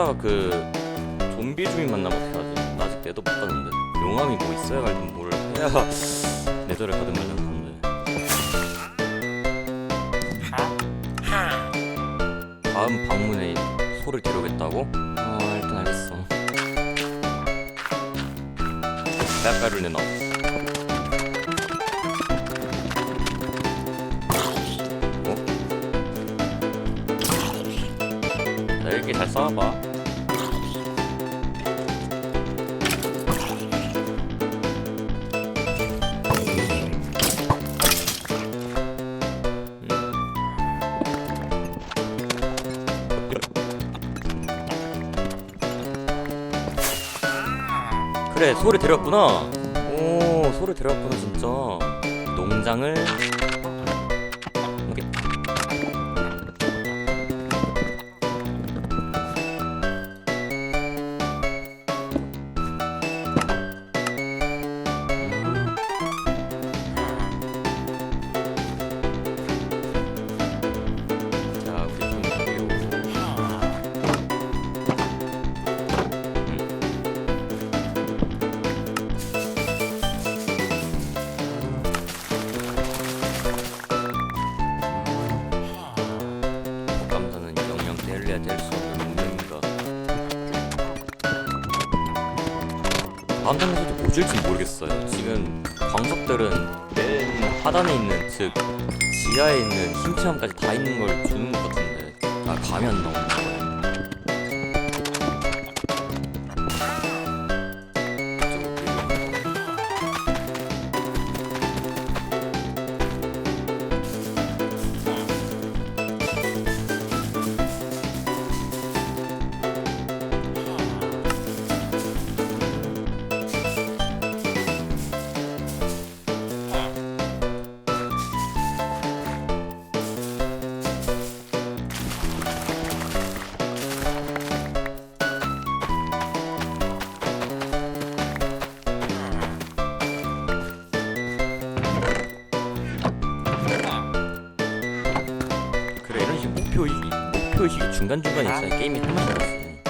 이러다가 그 좀비 주민 만나면 어떡하지? 나 아직 내도 못 봤는데 용암이 뭐 있어야 갈든 뭘 해야 내도를 가든 말든 하는데 다음 방문에 소를 데려오겠다고? 어 일단 알겠어 대학가를 내놔 어? 자 이렇게 잘 싸워봐 그래 소를 데려왔구나. 오 소를 데려왔구나 진짜. 농장을 다음 장에서도 뭐 줄지 모르겠어요. 지금 광석들은 맨 하단에 있는 즉 지하에 있는 힘체험까지 다 있는 걸 주는 것 같은데. 아 감이 안 나오는 중간 중간에 있어야 게임이 할맛이 나지.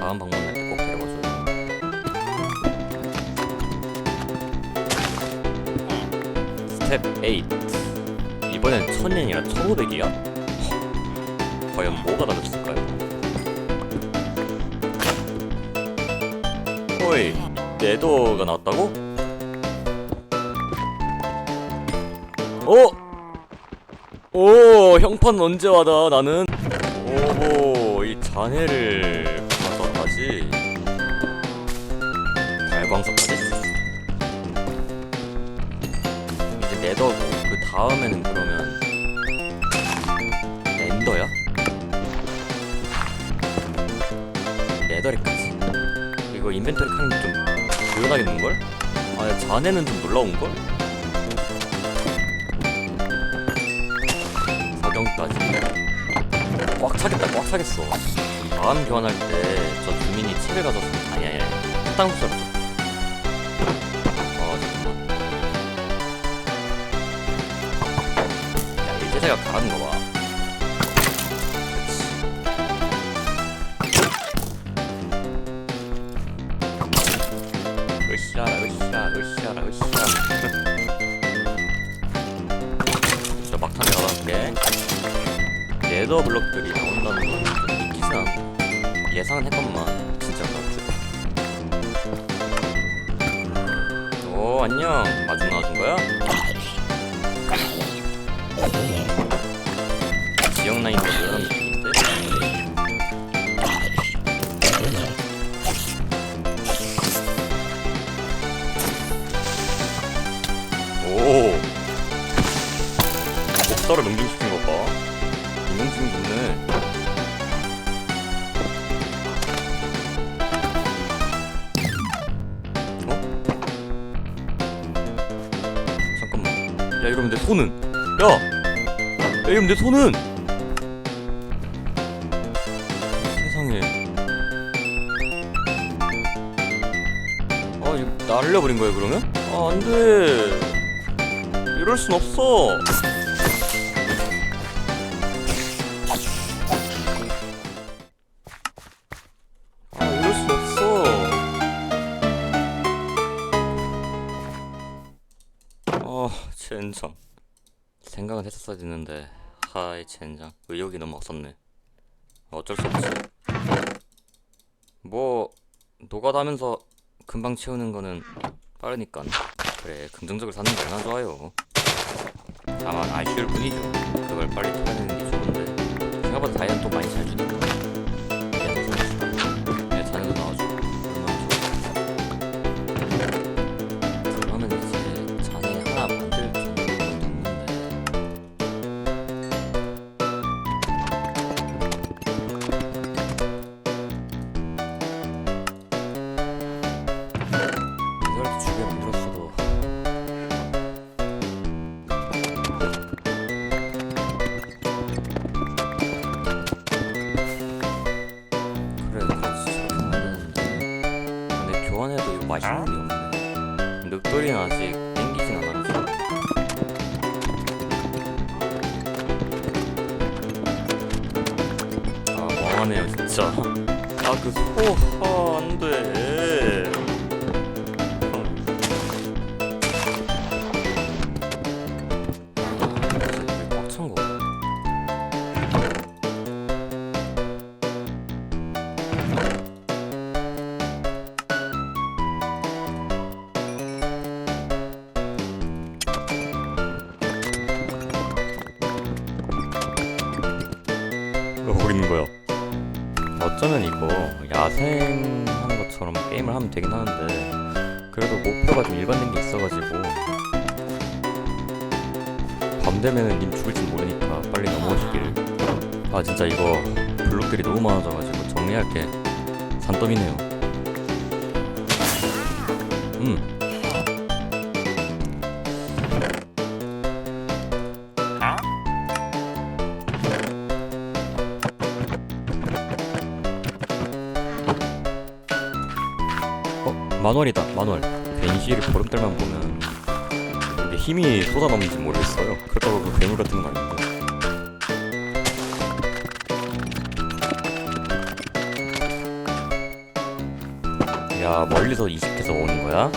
다음 방문 할 때 꼭 데려가줘요. 스텝 8 이번엔 천년이라 1500이야? 과연 뭐가 달라졌을까요? 호이 네더가 나왔다고? 어? 오 형판 언제 와다 나는 오호 이 잔해를 가서 다시 발광석까지 이제 네더고 그 다음에는 그러면 엔더야? 네더리까지 이거 인벤토리 칸이 좀 조용하겠는걸? 아 잔해는 좀 놀라운걸? 석영까지 꽉 차겠다 꽉 차겠어. 다음 교환할 때 저 주민이 책을 가졌으면 아니 아니 땅수를 줬어 어 잠깐만. 야 일제자가 가라는 거봐 네더 블럭들이 나온다는 건좀 믿기진 않고 예상은 했건만 진짜 그렇지. 오 안녕. 마중 나와준 거야? 이러면 내 손은? 세상에. 아 이거 날려버린 거야 그러면? 아 안돼 이럴 순 없어 아 이럴 순 없어 아 젠장 생각은 했었어야 됐는데 하이 젠장. 의욕이 너무 없었네. 어쩔 수 없지. 뭐 노가다면서 금방 채우는 거는 빠르니까. 그래 긍정적으로 사는 게 얼마나 좋아요. 다만 아쉬울 뿐이죠. 그걸 빨리 털어내는 게 좋은데 생각보다 또 많이 잘 주니까 아 멍하네요 진짜. 아그 소... 아 안돼 어쩌면 이거 야생하는 것처럼 게임을 하면 되긴 하는데 그래도 목표가 좀 일관된 게 있어가지고 밤 되면은 님 죽을진 모르니까 빨리 넘어오시길. 아 진짜 이거 블록들이 너무 많아져가지고 정리할 게 산더미네요. 음 만월이다 만월. 벤시를 보름달만 보면 이게 힘이 쏟아넘는지 모르겠어요. 그렇다고 그 괴물 같은 건 아닌데 야 멀리서 이식해서 오는 거야?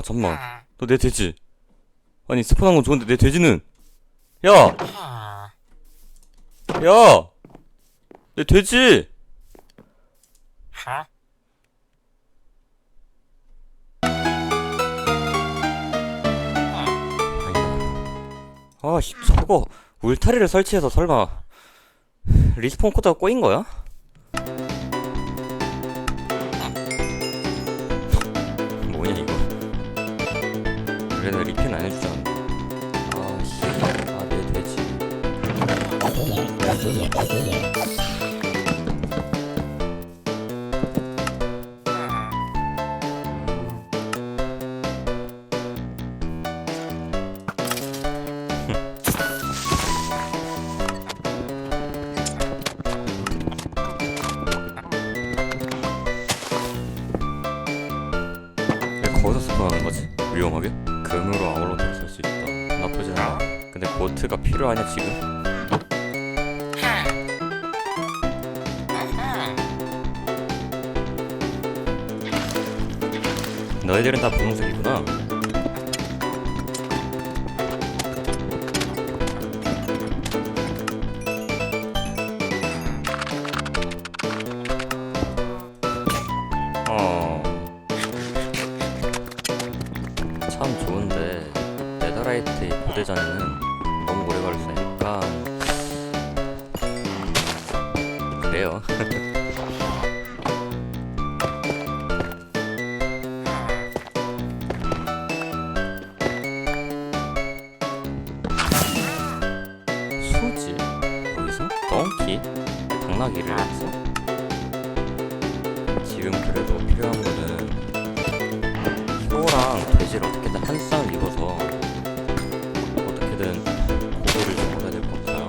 야 잠만. 너 내 돼지. 아니 스폰한 건 좋은데 내 돼지는? 야! 야! 내 돼지! 아씨 저거 울타리를 설치해서 설마. 리스폰 코드가 꼬인 거야? 뭐냐 이거 그래도 리필 안 해주잖아. 아씨. 아내 돼지 필요하냐 지금? 너희들은 다 분홍색이구나 당나귀를 해서 지금 그래도 필요한 거는 소랑 돼지를 어떻게든 한 쌍을 입어서 어떻게든 고도를 좀 얻어야 될 것 같아요.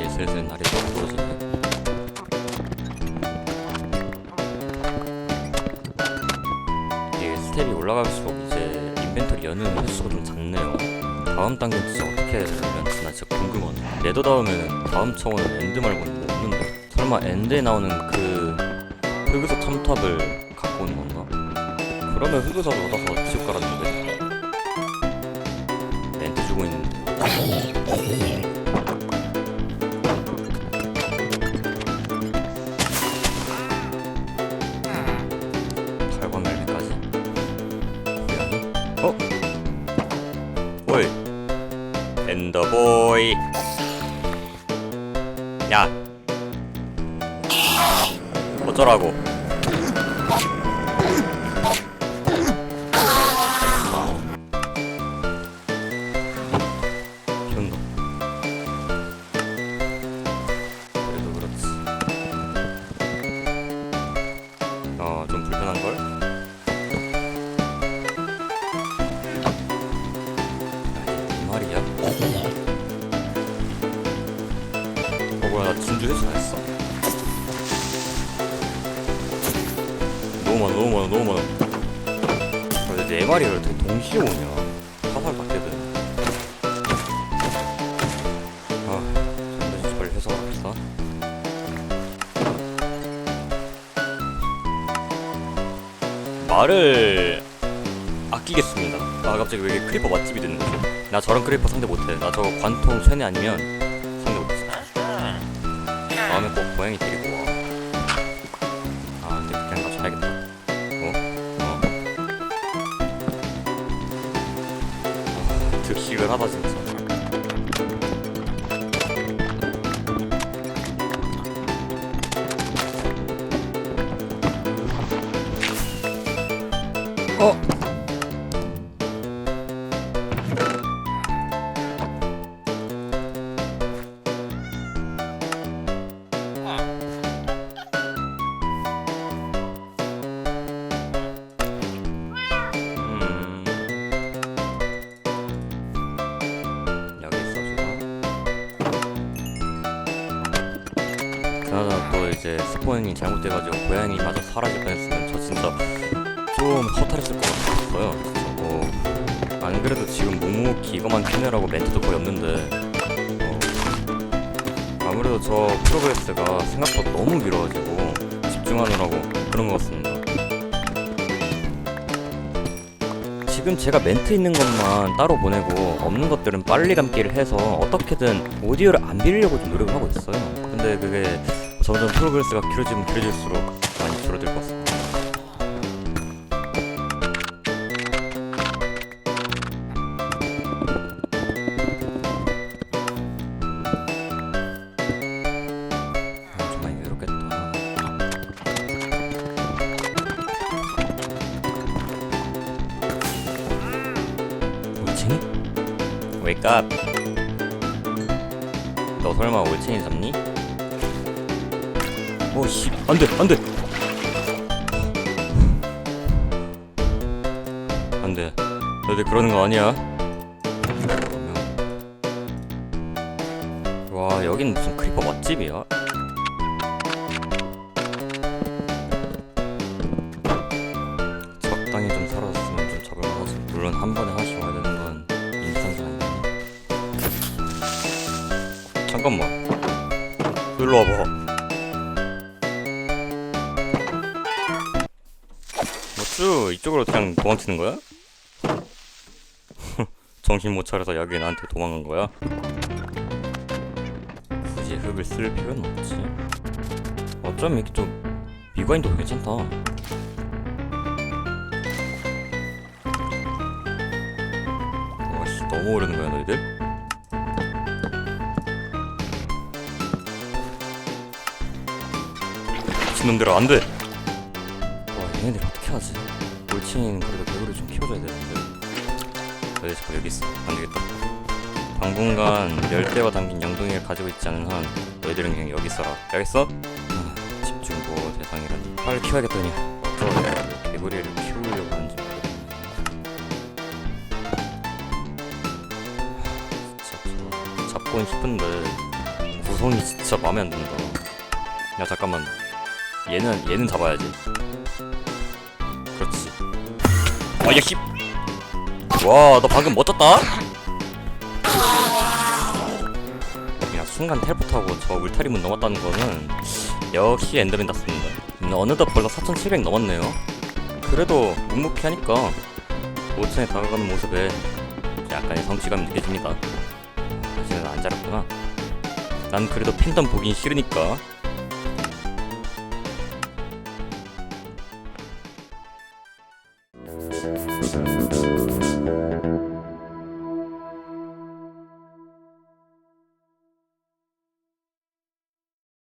이제 슬슬 날이 좀 어두워지네. 이게 스텝이 올라갈수록 이제 인벤토리 여는 횟수가 좀 작네요. 다음 단계는 진짜 어떻게 되는지 나 진짜 궁금하네. 네더 닿으면 다음 차원은 엔드 말고는 뭐 없는데. 설마 엔드에 나오는 그 흑의석 첨탑을 갖고 오는 건가? 그러면 흑의석을 얻어서 지옥 거지. 멘트 주고 있는데. 보이. 야. 어쩌라고. 주 회수 안 했어. 너무 많아, 너무 많아, 너무 많아. 근데 네 마리를 어떻게 동시에 오냐? 화살 받게든. 아, 잠시 빨리 회수합시다. 말을 아끼겠습니다. 아 갑자기 왜 이게 크리퍼 맛집이 되는 거지? 나 저런 크리퍼 상대 못해. 나 저거 관통 쇠네 아니면. 고양이 데리 스포닝이 잘못돼가지고 고양이 마저 사라질 뻔했으면 저 진짜 좀 허탈했을 것 같았어요 뭐, 안 그래도 지금 묵묵히 이거만 캐내라고 멘트도 거의 없는데 어, 아무래도 저 프로그레스가 생각보다 너무 길어가지고 집중하느라고 그런 것 같습니다 지금 제가 멘트 있는 것만 따로 보내고 없는 것들은 빨리 감기를 해서 어떻게든 오디오를 안 빌리려고 좀 노력을 하고 있어요. 근데 그게 점점 프로그레스가 길어지면 길어질수록 많이 줄어들 것 같습니다. 올챙이? Wake up. 너 설마 올챙이 잡니? 오씨. 안 돼 안 돼. 안 돼. 너희들 그러는 거 아니야? 와 여긴 무슨 크리퍼 맛집이야 이쪽으로 그냥 도망치는 거야? 정신 못 차려서 여기 나한테 도망간 거야? 굳이 흙을 쓸 필요는 없지 어쩌면 이렇게 좀 미관인도 괜찮다 와씨 너무 오르는 거야 너희들? 미친놈들아 안돼 와 얘네들 어떻게 하지? 올챙이는 그래도 배우를 좀 키워줘야 되는데. 너희 자꾸 여기 있어 안 되겠다. 당분간 열대와 담긴 양동이를 가지고 있지 않은 한 너희들은 그냥 여기 있어라. 알겠어? 아, 집중고 대상이라니. 빨리 키워야겠더니 어쩌다 개구리를 키우려고 하는지 저 잡고는 싶은데 구성이 진짜 마음에 안 든다. 야 잠깐만. 얘는 얘는 잡아야지 아야 힙 와, 너 방금 멋졌다? 그냥 순간 텔포트하고 저 울타리 문 넘었다는 거는 역시 엔더맨 닿습니다. 음, 어느덧 벌써 4,700 넘었네요. 그래도 묵묵히 하니까 5천에 다가가는 모습에 약간의 성취감이 느껴집니다. 아직은 안 자랐구나. 난 그래도 팬덤 보긴 싫으니까.